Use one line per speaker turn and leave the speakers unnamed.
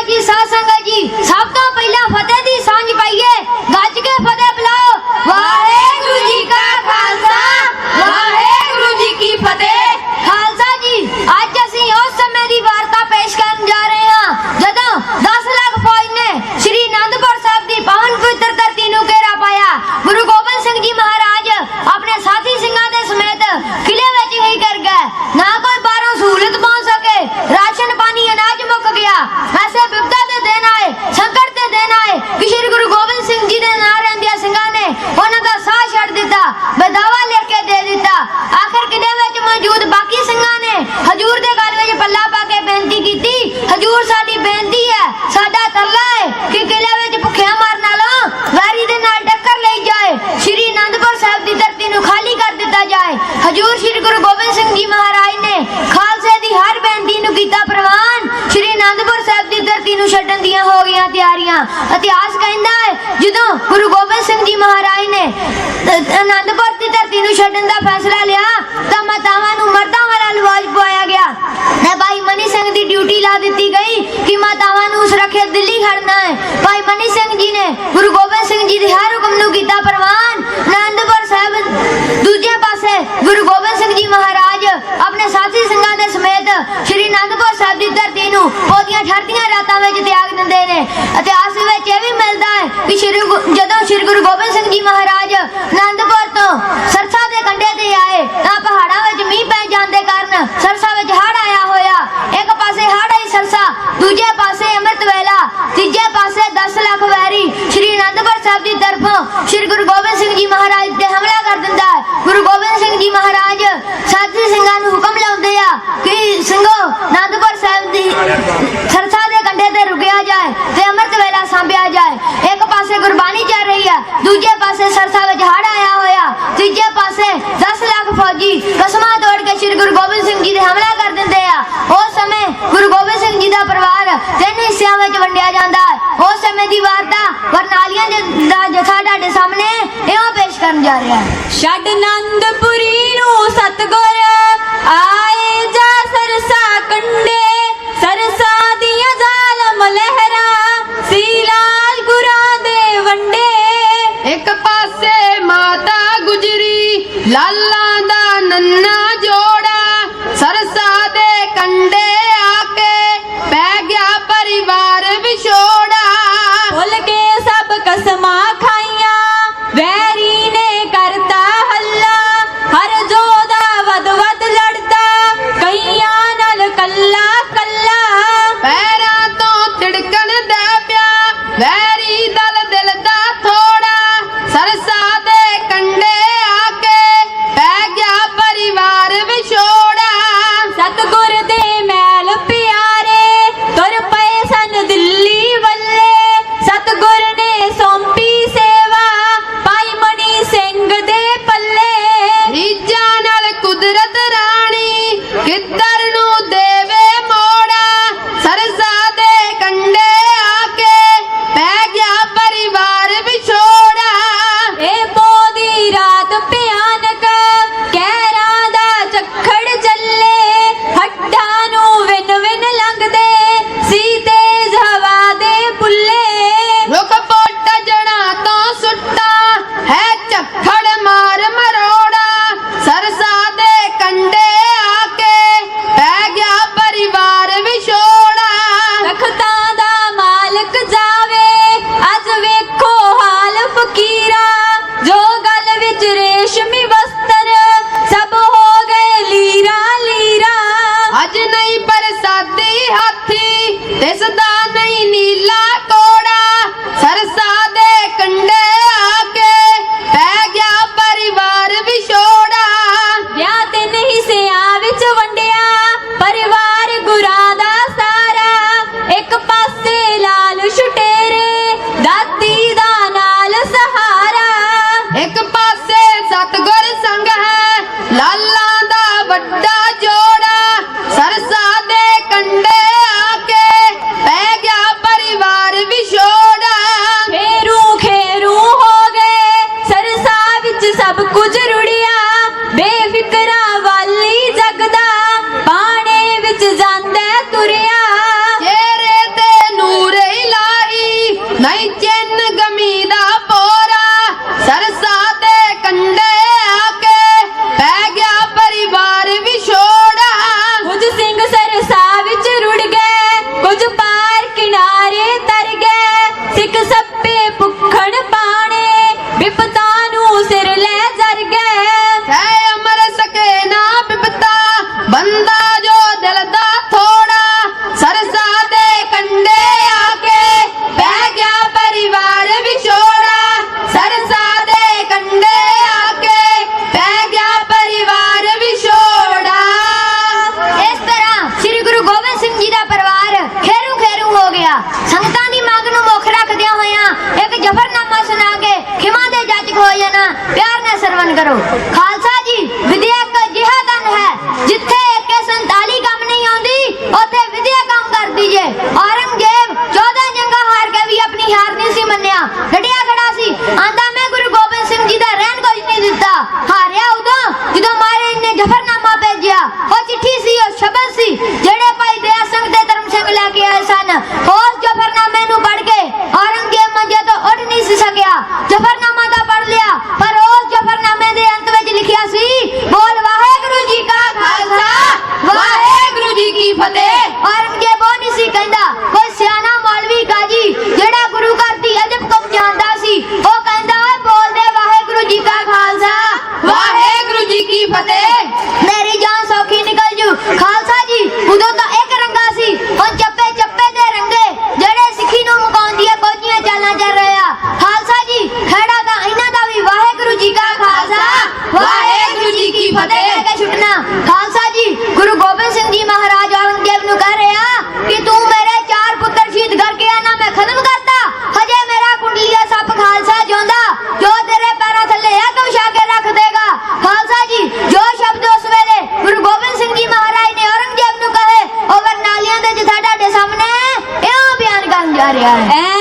ਜੀ, ਸਾਧ ਸੰਗਤ ਜੀ, ਸਭ ਤੋਂ ਪਹਿਲਾਂ ਫਤਿਹ ਦੀ ਸਾਂਝ ਪਾਈਏ, ਗੱਜ ਕੇ ਫਤਿਹ ਬੁਲਾਓ। ਦਿਲਾ ਦਿੱਤੀ ਗਈ ਕਿ ਮਾਤਾਵਾਂ ਨੂੰ ਸੁਰੱਖਿਅਤ ਦਿੱਲੀ ਖੜਨਾ ਹੈ। ਭਾਈ ਮਨੀ ਸਿੰਘ ਜੀ ਨੇ ਗੁਰੂ ਗੋਬਿੰਦ ਸਿੰਘ ਜੀ ਦੇ ਹਰ ਹੁਕਮ ਨੂੰ ਕੀਤਾ ਪ੍ਰਵਾਨ ਆਨੰਦਪੁਰ ਸਾਹਿਬ ਦੂਜੇ ਪਾਸੇ ਗੁਰੂ ਗੋਬਿੰਦ ਸਿੰਘ ਜੀ ਮਹਾਰਾਜ ਆਪਣੇ ਸਾਥੀ ਸੰਗਾਂ ਦੇ ਸਮੇਤ ਸ੍ਰੀ ਅਨੰਦਪੁਰ ਸਾਹਿਬ ਦੀ ਧਰਤੀ ਨੂੰ ਪੌਦੀਆਂ ਠਰਦੀਆਂ ਰਾਤਾਂ ਵਿੱਚ ਤਿਆਗ ਦਿੰਦੇ ਨੇ। ਇਤਿਹਾਸ ਵਿੱਚ ਇਹ ਵੀ ਮਿਲਦਾ ਹੈ ਕਿ ਸ੍ਰੀ ਜਦੋਂ ਸ੍ਰੀ ਗੁਰੂ ਗੋਬਿੰਦ ਸਿੰਘ ਜੀ ਮਹਾਰਾਜ ਅਨੰਦਪੁਰ ਤੋਂ ਸਰਸਾ ਦੇ ਕੰਢੇ ਤੇ ਆਏ ਸਰਸਾ ਵਿੱਚ ਹੜ ਆਇਆ ਹੋਇਆ। ਤੀਜੇ ਪਾਸੇ 10 ਲੱਖ ਫੌਜੀ ਕਸਮਾਂ ਤੋੜ ਕੇ ਸ੍ਰੀ ਗੁਰੂ ਗੋਬਿੰਦ ਸਿੰਘ ਜੀ ਦੇ ਹਮਲਾ ਕਰ ਦਿੰਦੇ ਆ। ਉਸ ਸਮੇਂ ਗੁਰੂ ਗੋਬਿੰਦ ਸਿੰਘ ਜੀ ਦਾ ਪਰਿਵਾਰ ਤਿੰਨ ਹਿੱਸਿਆਂ ਵਿੱਚ ਵੰਡਿਆ ਜਾਂਦਾ। ਹੈ ਉਸ ਸਮੇਂ ਦੀ ਵਾਰਤਾ ਵਰਨਾਲੀਆਂ ਦਾ ਜਥਾ ਤੁਹਾਡੇ ਸਾਹਮਣੇ ਇਹੋ ਪੇਸ਼ ਕਰਨ ਜਾ ਰਿਹਾ। ਹੈ
ਛੱਡ ਨੰਦਪੁਰੀ ਨੂੰ ਸਤਗੁਰ ਆਏ ਅੱਜ
ਨਹੀਂ ਬਰਸਾਤੀ ਹਾਥੀ ਦਿਸਦਾ ਨਹੀਂ ਨੀਲਾ ਕੋੜਾ ਸਰਸਾ ਦੇ ਕੰਡੇ ਆ ਕੇ ਪੈ ਗਿਆ ਪਰਿਵਾਰ ਵਿਛੋੜਾ।
ਵਿਆਹ ਤੇ ਨਹੀਂ ਸਿਆ ਵਿੱਚ ਵੰਡਿਆ ਪਰਿਵਾਰ ਗੁਰਾ ਦਾ ਸਾਰਾ। ਇੱਕ ਪਾਸੇ ਲਾਲ ਛੁਟੇਰੇ ਦਾਤੀ ਦਾ ਨਾਲ ਸਹਾਰਾ।
ਇੱਕ ਪਾਸੇ ਸਤਗੁਰ ਸੰਗ ਹੈ ਲਾਲਾ ਦਾ ਵੱਡਾ
ਜ਼ਫਰਨਾਮਾ ਦਾ ਪੜ ਲਿਆ, ਪਰ ਉਸ ਜ਼ਫਰਨਾਮੇ ਦੇ ਅੰਤ ਵਿੱਚ ਲਿਖਿਆ ਸੀ, ਬੋਲ ਵਾਹਿਗੁਰੂ ਜੀ ਕਾ ਖਾਲਸਾ, ਵਾਹਿਗੁਰੂ ਜੀ ਕੀ ਫਤਿਹ। ਔਰੰਗਜ਼ੇਬ
Obrigada. É.